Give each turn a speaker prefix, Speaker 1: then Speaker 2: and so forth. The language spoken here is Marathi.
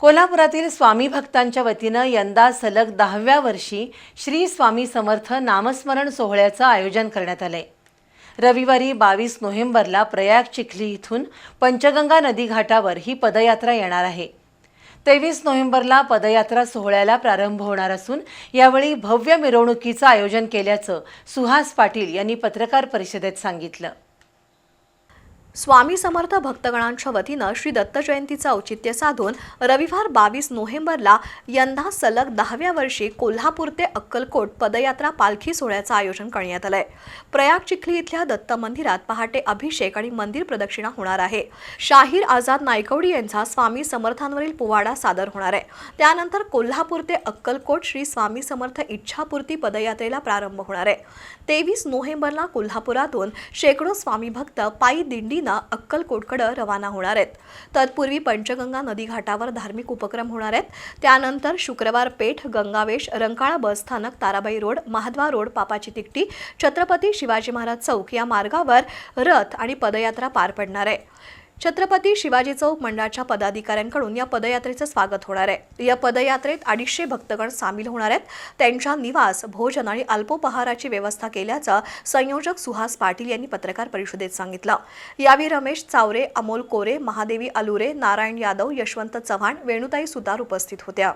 Speaker 1: कोल्हापुरातील स्वामी भक्तांच्या वतीनं यंदा सलग दहाव्या वर्षी श्री स्वामी समर्थ नामस्मरण सोहळ्याचं आयोजन करण्यात आलंय. रविवारी बावीस नोव्हेंबरला प्रयाग चिखली इथून पंचगंगा नदी घाटावर ही पदयात्रा येणार आहे. तेवीस नोव्हेंबरला पदयात्रा सोहळ्याला प्रारंभ होणार असून यावेळी भव्य मिरवणुकीचं आयोजन केल्याचं सुहास पाटील यांनी पत्रकार परिषदेत सांगितलं.
Speaker 2: स्वामी समर्थ भक्तगणांच्या वतीनं श्री दत्त जयंतीचं औचित्य साधून रविवार बावीस नोव्हेंबरला यंदा सलग दहाव्या वर्षी कोल्हापूर ते अक्कलकोट पदयात्रा पालखी सोहळ्याचं आयोजन करण्यात आलंय. प्रयाग चिखली इथल्या दत्त मंदिरात पहाटे अभिषेक आणि मंदिर प्रदक्षिणा होणार आहे. शाहीर आझाद नायकवडी यांचा स्वामी समर्थांवरील पोवाडा सादर होणार आहे. त्यानंतर कोल्हापूर ते अक्कलकोट श्री स्वामी समर्थ इच्छापूर्ती पदयात्रेला प्रारंभ होणार आहे. तेवीस नोव्हेंबरला कोल्हापुरातून शेकडो स्वामी भक्त पायी दिंडीनं अक्कलकोटकडं रवाना होणार आहेत. तत्पूर्वी पंचगंगा नदी घाटावर धार्मिक उपक्रम होणार आहेत. त्यानंतर शुक्रवार पेठ गंगावेश रंकाळा बस स्थानक ताराबाई रोड महाद्वा रोड पापाची तिकटी छत्रपती शिवाजी महाराज चौक या मार्गावर रथ आणि पदयात्रा पार पडणार आहे. छत्रपती शिवाजी चौक मंडळाच्या पदाधिकाऱ्यांकडून या पदयात्रेचं स्वागत होणार आहे. या पदयात्रेत अडीचशे भक्तगण सामील होणार आहेत. त्यांच्या निवास भोजन आणि अल्पोपहाराची व्यवस्था केल्याचं संयोजक सुहास पाटील यांनी पत्रकार परिषदेत सांगितलं. यावेळी रमेश चावरे अमोल कोरे महादेवी अलुरे नारायण यादव यशवंत चव्हाण वेणुताई सुतार उपस्थित होत्या.